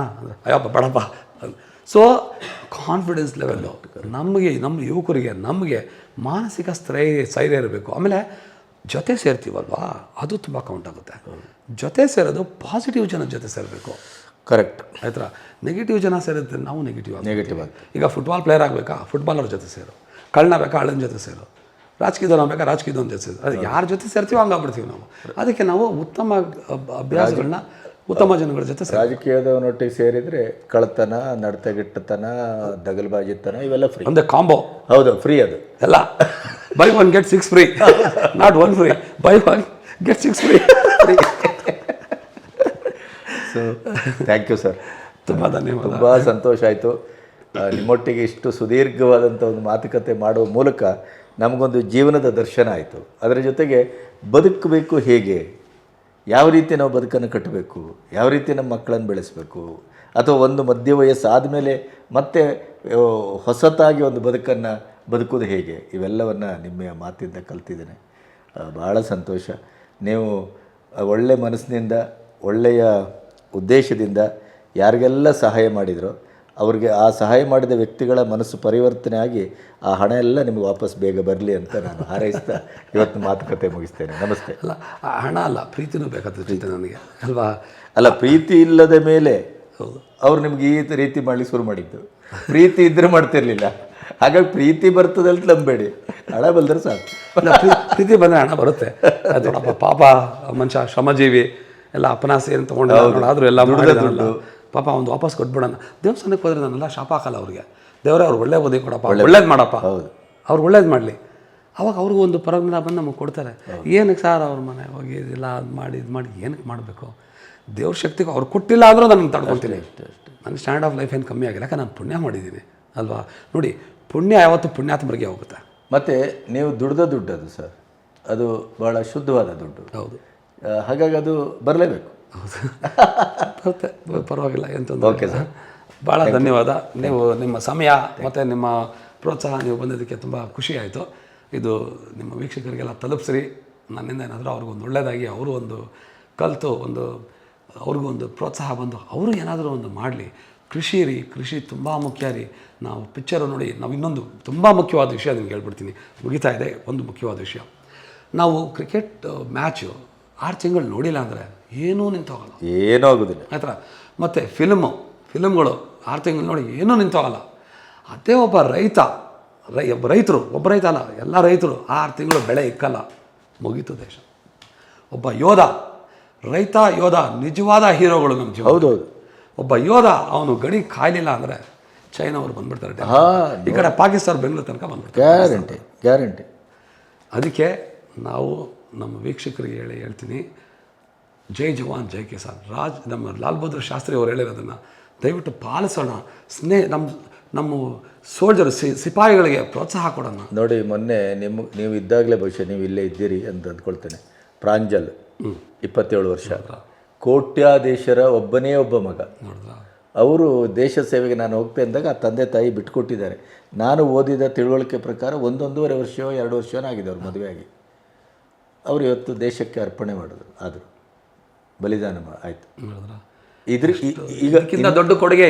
ಅಯ್ಯಪ್ಪ ಬಡಪ್ಪ. ಸೊ ಕಾನ್ಫಿಡೆನ್ಸ್ ಲೆವೆಲ್ಲು ನಮಗೆ ನಮ್ಮ ಯುವಕರಿಗೆ ನಮಗೆ ಮಾನಸಿಕ ಸ್ಥೈರ್ಯ ಸ್ಥೈರ್ಯ ಇರಬೇಕು. ಆಮೇಲೆ ಜೊತೆ ಸೇರ್ತೀವಲ್ವಾ? ಅದು ತುಂಬ ಕೌಂಟ್ ಆಗುತ್ತೆ. ಜೊತೆ ಸೇರೋದು ಪಾಸಿಟಿವ್ ಜನ ಜೊತೆ ಸೇರಬೇಕು. ಕರೆಕ್ಟ್ ಆಯ್ತಾ? ನೆಗೆಟಿವ್ ಜನ ಸೇರಿದ್ರೆ ನಾವು ನೆಗೆಟಿವ್ ಆಗಿ ನೆಗೆಟಿವ್ ಆಗಿ ಈಗ ಫುಟ್ಬಾಲ್ ಪ್ಲೇಯರ್ ಆಗಬೇಕಾ? ಫುಟ್ಬಾಲರ್ ಜೊತೆ ಸೇರು. ಕಳ್ಳನ ಬೇಕಾ? ಅಳ್ಳನ ಜೊತೆ ಸೇರು. ರಾಜಕೀಯದವ್ರು ಬೇಕಾ? ರಾಜಕೀಯದವನ ಜೊತೆ ಸೇರು. ಅದು ಯಾರ ಜೊತೆ ಸೇರ್ತೀವೋ ಹಂಗಾಗ್ಬಿಡ್ತೀವಿ ನಾವು. ಅದಕ್ಕೆ ನಾವು ಉತ್ತಮ ಅಭ್ಯಾಸಗಳನ್ನ ಉತ್ತಮ ಜನಗಳ ಜೊತೆ ರಾಜಕೀಯದವನೊಟ್ಟಿಗೆ ಸೇರಿದರೆ ಕಳ್ತನ ನಡತೆಗಿಟ್ಟತನ ದಗಲ್ಬಾಜಿತನ ಇವೆಲ್ಲ ಫ್ರೀ ಒಂದೇ ಕಾಂಬೋ ಹೌದು ಫ್ರೀ ಅದು. ಎಲ್ಲ. Buy one get six free not one free buy one get six free so thank you sir ತುಂಬ ಧನ್ಯವಾದ. ತುಂಬ ಸಂತೋಷ ಆಯಿತು. ನಿಮ್ಮೊಟ್ಟಿಗೆ ಇಷ್ಟು ಸುದೀರ್ಘವಾದಂಥ ಒಂದು ಮಾತುಕತೆ ಮಾಡುವ ಮೂಲಕ ನಮಗೊಂದು ಜೀವನದ ದರ್ಶನ ಆಯಿತು. ಅದರ ಜೊತೆಗೆ ಬದುಕಬೇಕು ಹೇಗೆ? ಯಾವ ರೀತಿ ನಾವು ಬದುಕನ್ನು ಕಟ್ಟಬೇಕು? ಯಾವ ರೀತಿ ನಮ್ಮ ಮಕ್ಕಳನ್ನು ಬೆಳೆಸಬೇಕು? ಅಥವಾ ಒಂದು ಮಧ್ಯ ವಯಸ್ಸು ಆದಮೇಲೆ ಮತ್ತೆ ಹೊಸತಾಗಿ ಒಂದು ಬದುಕನ್ನು ಬದುಕೋದು ಹೇಗೆ? ಇವೆಲ್ಲವನ್ನು ನಿಮ್ಮ ಮಾತಿಂದ ಕಲ್ತಿದ್ದೇನೆ. ಭಾಳ ಸಂತೋಷ. ನೀವು ಒಳ್ಳೆಯ ಒಳ್ಳೆ ಮನಸ್ಸಿನಿಂದ ಒಳ್ಳೆಯ ಉದ್ದೇಶದಿಂದ ಯಾರಿಗೆಲ್ಲ ಸಹಾಯ ಮಾಡಿದರೋ ಅವ್ರಿಗೆ ಆ ಸಹಾಯ ಮಾಡಿದ ವ್ಯಕ್ತಿಗಳ ಮನಸ್ಸು ಪರಿವರ್ತನೆ ಆಗಿ ಆ ಹಣ ಎಲ್ಲ ನಿಮಗೆ ವಾಪಸ್ ಬೇಗ ಬರಲಿ ಅಂತ ನಾನು ಹಾರೈಸ್ತಾ ಇವತ್ತು ಮಾತುಕತೆ ಮುಗಿಸ್ತೇನೆ. ನಮಸ್ತೆ. ಅಲ್ಲ ಆ ಹಣ ಅಲ್ಲ ಪ್ರೀತಿನೂ ಬೇಕಾಗ್ತದೆ ಪ್ರೀತಿ. ನನಗೆ ಅಲ್ವಾ? ಅಲ್ಲ ಪ್ರೀತಿ ಇಲ್ಲದ ಮೇಲೆ ಅವ್ರು ನಿಮ್ಗೆ ಈ ರೀತಿ ಮಾಡಲಿ ಶುರು ಮಾಡಿದ್ದು. ಪ್ರೀತಿ ಇದ್ರೆ ಮಾಡ್ತಿರ್ಲಿಲ್ಲ. ಹಾಗಾಗಿ ಪ್ರೀತಿ ಬರ್ತದೆ ಅಂತ ನಂಬೇಡಿ. ಹಣ ಬಂದ್ರೆ ಸಾಕು. ಪ್ರೀತಿ ಬಂದರೆ ಹಣ ಬರುತ್ತೆ. ಪಾಪ ಮನುಷ್ಯ ಶ್ರಮಜೀವಿ. ಎಲ್ಲ ಅಪನಾಸ ಏನು ತೊಗೊಂಡು ಆದರೂ ಎಲ್ಲ ಮಾಡಿದ್ರು ಪಾಪ ಒಂದು ವಾಪಸ್ ಕೊಟ್ಬಿಡೋಣ. ದೇವಸ್ಥಾನಕ್ಕೆ ಹೋದ್ರೆ ನಾನೆಲ್ಲ ಶಾಪ ಹಾಕಲ್ಲ ಅವ್ರಿಗೆ. ದೇವರೇ ಅವ್ರು ಒಳ್ಳೆ ಓದಿ ಕೊಡಪ್ಪ. ಒಳ್ಳೇದು ಮಾಡಪ್ಪ. ಅವ್ರು ಒಳ್ಳೇದು ಮಾಡಲಿ. ಅವಾಗ ಅವ್ರಿಗೂ ಒಂದು ಪರಗ್ನ ಬಂದು ನಮಗೆ ಕೊಡ್ತಾರೆ. ಏನಕ್ಕೆ ಸರ್ ಅವ್ರ ಮನೆ ಹೋಗಿ ಇದಿಲ್ಲ ಅದು ಮಾಡಿ ಇದು ಮಾಡಿ ಏನಕ್ಕೆ ಮಾಡಬೇಕು? ದೇವ್ರ ಶಕ್ತಿಗೆ ಅವ್ರು ಕೊಟ್ಟಿಲ್ಲ ಅಂದರೂ ನಾನು ತಡ್ಕೊತೀನಿ. ನನ್ನ ಸ್ಟ್ಯಾಂಡ್ ಆಫ್ ಲೈಫ್ ಏನು ಕಮ್ಮಿ ಆಗಿಲ್ಲ ಯಾಕೆ ನಾನು ಪುಣ್ಯ ಮಾಡಿದ್ದೀನಿ ಅಲ್ವಾ? ನೋಡಿ ಪುಣ್ಯ ಯಾವತ್ತು ಪುಣ್ಯಾತ್ಮರಿಗೆ ಹೋಗುತ್ತೆ. ಮತ್ತು ನೀವು ದುಡ್ದ ದುಡ್ಡು ಅದು ಸರ್. ಅದು ಭಾಳ ಶುದ್ಧವಾದ ದುಡ್ಡು. ಹೌದು. ಹಾಗಾಗಿ ಅದು ಬರಲೇಬೇಕು. ಬರುತ್ತೆ ಪರವಾಗಿಲ್ಲ ಎಂತ ಓಕೆ ಸರ್ ಭಾಳ ಧನ್ಯವಾದ. ನೀವು ನಿಮ್ಮ ಸಮಯ ಮತ್ತು ನಿಮ್ಮ ಪ್ರೋತ್ಸಾಹ ನೀವು ಬಂದಿದ್ದಕ್ಕೆ ತುಂಬ ಖುಷಿ ಆಯಿತು. ಇದು ನಿಮ್ಮ ವೀಕ್ಷಕರಿಗೆಲ್ಲ ತಲುಪಿಸ್ರಿ. ನನ್ನಿಂದ ಏನಾದರೂ ಅವ್ರಿಗೊಂದು ಒಳ್ಳೆಯದಾಗಿ ಅವರು ಒಂದು ಕಲಿತು ಒಂದು ಅವ್ರಿಗೂ ಒಂದು ಪ್ರೋತ್ಸಾಹ ಬಂದು ಅವರು ಏನಾದರೂ ಒಂದು ಮಾಡಲಿ. ಕೃಷಿ ರೀ ಕೃಷಿ ತುಂಬ ಮುಖ್ಯ ರೀ. ನಾವು ಪಿಕ್ಚರು ನೋಡಿ ನಾವು ಇನ್ನೊಂದು ತುಂಬ ಮುಖ್ಯವಾದ ವಿಷಯ ನಿಮ್ಗೆ ಹೇಳ್ಬಿಡ್ತೀನಿ. ಮುಗಿತಾ ಇದೆ ಒಂದು ಮುಖ್ಯವಾದ ವಿಷಯ. ನಾವು ಕ್ರಿಕೆಟ್ ಮ್ಯಾಚು ಆರು ತಿಂಗಳು ನೋಡಿಲ್ಲ ಅಂದರೆ ಏನೂ ನಿಂತೋಗಲ್ಲ. ಏನೂ ಆಗೋದಿಲ್ಲ. ಆಯ್ತಾ? ಮತ್ತು ಫಿಲ್ಮು ಫಿಲ್ಮ್ಗಳು ಆರು ತಿಂಗಳು ನೋಡಿ ಏನೂ ನಿಂತೋಗಲ್ಲ. ಅದೇ ಒಬ್ಬ ರೈತ ರೈ ಒಬ್ಬ ರೈತರು ಒಬ್ಬ ರೈತ ಅಲ್ಲ ಎಲ್ಲ ರೈತರು ಆರು ತಿಂಗಳು ಬೆಳೆ ಇಕ್ಕಲ್ಲ. ಮುಗೀತು ದೇಶ. ಒಬ್ಬ ಯೋಧ ರೈತ ಯೋಧ ನಿಜವಾದ ಹೀರೋಗಳು ನಮ್ಮ ಜೀವ ಹೌದು ಒಬ್ಬ ಯೋಧ ಅವನು ಗಡಿ ಕಾಯಲಿಲ್ಲ ಅಂದರೆ ಚೈನಾವರು ಬಂದ್ಬಿಡ್ತಾರೆ ಈ ಕಡೆ ಪಾಕಿಸ್ತಾನ ಬೆಂಗಳೂರು ತನಕ ಬಂದ್ಬಿಡ್ತಾರೆ. Guarantee guarantee. ಅದಕ್ಕೆ ನಾವು ನಮ್ಮ ವೀಕ್ಷಕರಿಗೆ ಹೇಳಿ ಹೇಳ್ತೀನಿ. ಜೈ ಜವಾನ್ ಜೈ ಕಿಸಾನ್. ರಾಜ್ ನಮ್ಮ ಲಾಲ್ ಬಹದ್ದೂರ್ ಶಾಸ್ತ್ರಿ ಅವರು ಹೇಳಿರೋದನ್ನು ದಯವಿಟ್ಟು ಪಾಲಿಸೋಣ. ಸ್ನೇಹ ನಮ್ಮ ನಮ್ಮ ಸೋಲ್ಜರ್ ಸಿ ಸಿಪಾಯಿಗಳಿಗೆ ಪ್ರೋತ್ಸಾಹ ಕೊಡೋಣ. ನೋಡಿ ಮೊನ್ನೆ ನಿಮ್ಮ ನೀವು ಇದ್ದಾಗಲೇ ಬಹುಶಃ ನೀವು ಇಲ್ಲೇ ಇದ್ದೀರಿ ಅಂತ ಅಂದ್ಕೊಳ್ತೇನೆ. ಪ್ರಾಂಜಲ್ ಇಪ್ಪತ್ತೇಳು ವರ್ಷ. ಕೋಟ್ಯಾಧೀಶರ ಒಬ್ಬನೇ ಒಬ್ಬ ಮಗ. ಅವರು ದೇಶ ಸೇವೆಗೆ ನಾನು ಹೋಗ್ತೇನೆ ಅಂದಾಗ ಆ ತಂದೆ ತಾಯಿ ಬಿಟ್ಕೊಟ್ಟಿದ್ದಾರೆ. ನಾನು ಓದಿದ ತಿಳುವಳಿಕೆ ಪ್ರಕಾರ ಒಂದೊಂದೂವರೆ ವರ್ಷವೋ ಎರಡು ವರ್ಷವೋ ಆಗಿದೆ ಅವ್ರು ಮದುವೆಯಾಗಿ. ಅವರು ಇವತ್ತು ದೇಶಕ್ಕೆ ಅರ್ಪಣೆ ಮಾಡಿದ್ರು ಆದರು. ಬಲಿದಾನ ಆಯಿತು. ಇದ್ರ ಈಗ ದೊಡ್ಡ ಕೊಡುಗೆ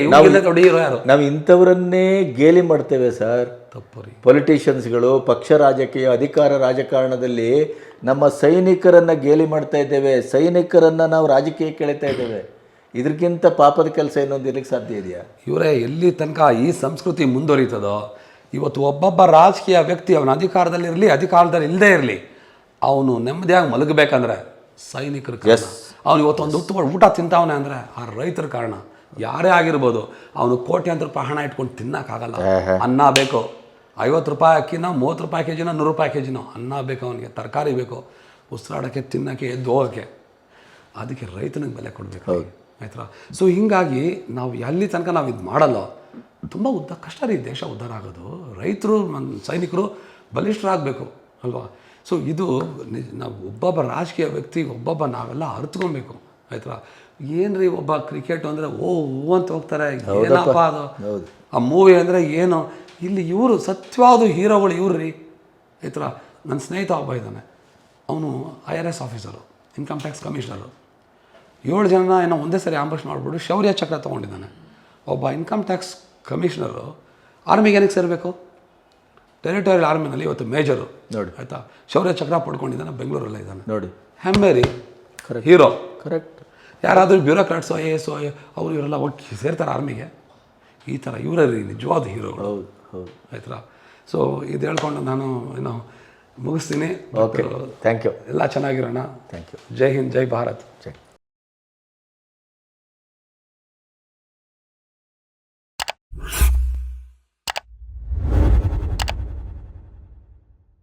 ನಾವು ಇಂಥವರನ್ನೇ ಗೇಲಿ ಮಾಡ್ತೇವೆ ಸರ್. ತಪ್ಪು ರೀ ಪೊಲಿಟಿಷಿಯನ್ಸ್ಗಳು ಪಕ್ಷ ರಾಜಕೀಯ ಅಧಿಕಾರ ರಾಜಕಾರಣದಲ್ಲಿ ನಮ್ಮ ಸೈನಿಕರನ್ನು ಗೇಲಿ ಮಾಡ್ತಾ ಇದ್ದೇವೆ. ಸೈನಿಕರನ್ನು ನಾವು ರಾಜಕೀಯ ಎಳಿತಾ ಇದ್ದೇವೆ. ಇದಕ್ಕಿಂತ ಪಾಪದ ಕೆಲಸ ಇನ್ನೊಂದು ಇರಲಿಕ್ಕೆ ಸಾಧ್ಯ ಇದೆಯಾ? ಇವರೇ ಎಲ್ಲಿ ತನಕ ಈ ಸಂಸ್ಕೃತಿ ಮುಂದುವರಿತದೋ ಇವತ್ತು ಒಬ್ಬೊಬ್ಬ ರಾಜಕೀಯ ವ್ಯಕ್ತಿ ಅವನ ಅಧಿಕಾರದಲ್ಲಿರಲಿ ಅಧಿಕಾರದಲ್ಲಿ ಇಲ್ಲದೇ ಇರಲಿ ಅವನು ನೆಮ್ಮದಿಯಾಗಿ ಮಲಗಬೇಕಂದ್ರೆ ಸೈನಿಕರ ಕಾರಣ. ಅವನು ಇವತ್ತೊಂದು ಹೊತ್ತು ಊಟ ತಿಂತಾವನೆ ಅಂದರೆ ಆ ರೈತರ ಕಾರಣ. ಯಾರೇ ಆಗಿರ್ಬೋದು ಅವನು ಕೋಟ್ಯಾಂತರ ರೂಪಾಯಿ ಹಣ ಇಟ್ಕೊಂಡು ತಿನ್ನೋಕ್ಕಾಗಲ್ಲ. ಅನ್ನ ಬೇಕು. ಐವತ್ತು ರೂಪಾಯಿ ಅಕ್ಕಿನ ಮೂವತ್ತು ರೂಪಾಯಿ ಕೆ ಜಿನ ನೂರು ರೂಪಾಯಿ ಕೆ ಜಿನೋ ಅನ್ನ ಬೇಕು ಅವನಿಗೆ. ತರಕಾರಿ ಬೇಕು. ಉಸಿರಾಡೋಕ್ಕೆ ತಿನ್ನೋಕ್ಕೆ ಎದ್ದು ಹೋಗೋಕ್ಕೆ ಅದಕ್ಕೆ ರೈತನಿಗೆ ಬೆಲೆ ಕೊಡಬೇಕು. ಆಯ್ತಾ? ಸೊ ಹೀಗಾಗಿ ನಾವು ಎಲ್ಲಿ ತನಕ ನಾವು ಇದು ಮಾಡಲ್ಲ ತುಂಬ ಉದ್ದ ಕಷ್ಟ ರೀ ದೇಶ ಉದ್ಧಾರ ಆಗೋದು. ರೈತರು ಸೈನಿಕರು ಬಲಿಷ್ಠರಾಗಬೇಕು ಅಲ್ವಾ? ಸೊ ಇದು ನಾವು ಒಬ್ಬೊಬ್ಬ ರಾಜಕೀಯ ವ್ಯಕ್ತಿ ಒಬ್ಬೊಬ್ಬ ನಾವೆಲ್ಲ ಅರ್ತ್ಕೊಬೇಕು ಆಯ್ತಾ? ಏನ್ರಿ ರೀ ಒಬ್ಬ ಕ್ರಿಕೆಟ್ ಅಂದ್ರೆ ಓ ಹೂ ಅಂತ ಹೋಗ್ತಾರೆ ಏನಪ್ಪ ಅದು? ಆ ಮೂವಿ ಅಂದ್ರೆ ಏನು? ಇಲ್ಲಿ ಇವರು ಸತ್ಯವಾದ ಹೀರೋಗಳು ಇವ್ರು ರೀ ಆಯ್ತಾ? ನನ್ನ ಸ್ನೇಹಿತ ಒಬ್ಬ ಇದ್ದಾನೆ. ಅವನು I R S officer income tax commissioner ಏಳು ಜನ ಏನೋ ಒಂದೇ ಸರಿ ಆಂಬರ್ಷ್ ಮಾಡಿಬಿಟ್ಟು ಶೌರ್ಯ ಚಕ್ರ ತೊಗೊಂಡಿದ್ದಾನೆ. ಒಬ್ಬ ಇನ್ಕಮ್ ಟ್ಯಾಕ್ಸ್ ಕಮಿಷನರು ಆರ್ಮಿಗೆ ಏನಕ್ಕೆ ಸೇರಬೇಕು? ಟೆರಿಟೋರಿಯಲ್ ಆರ್ಮಿನಲ್ಲಿ ಇವತ್ತು ಮೇಜರು ನೋಡಿ. ಆಯಿತಾ? ಶೌರ್ಯ ಚಕ್ರ ಪಡ್ಕೊಂಡಿದ್ದಾನೆ ಬೆಂಗಳೂರಲ್ಲೇ ಇದ್ದಾನೆ. ನೋಡಿ. ಹೆಮ್ಮೆ ಕರೆಕ್ಟ್ ಹೀರೋ ಕರೆಕ್ಟ್ ಯಾರಾದರೂ ಬ್ಯೂರೋಕ್ರಾಟ್ಸು ಐ ಎ ಎಸ್ ಅವರು ಇವರೆಲ್ಲ ಹೋಗಿ ಸೇರ್ತಾರೆ ಆರ್ಮಿಗೆ ಈ ಥರ ಇವರೇ ರೀ ನಿಜವಾದ ಹೀರೋಗಳು ಹೌದು ಹೌದು. ಆಯ್ತಾ? ಸೊ ಇದು ಹೇಳ್ಕೊಂಡು ನಾನು ಏನು ಮುಗಿಸ್ತೀನಿ. ಓಕೆ ಥ್ಯಾಂಕ್ ಯು ಎಲ್ಲ ಚೆನ್ನಾಗಿರೋಣ. ಥ್ಯಾಂಕ್ ಯು ಜೈ ಹಿಂದ್ ಜೈ ಭಾರತ್. ಜೈ.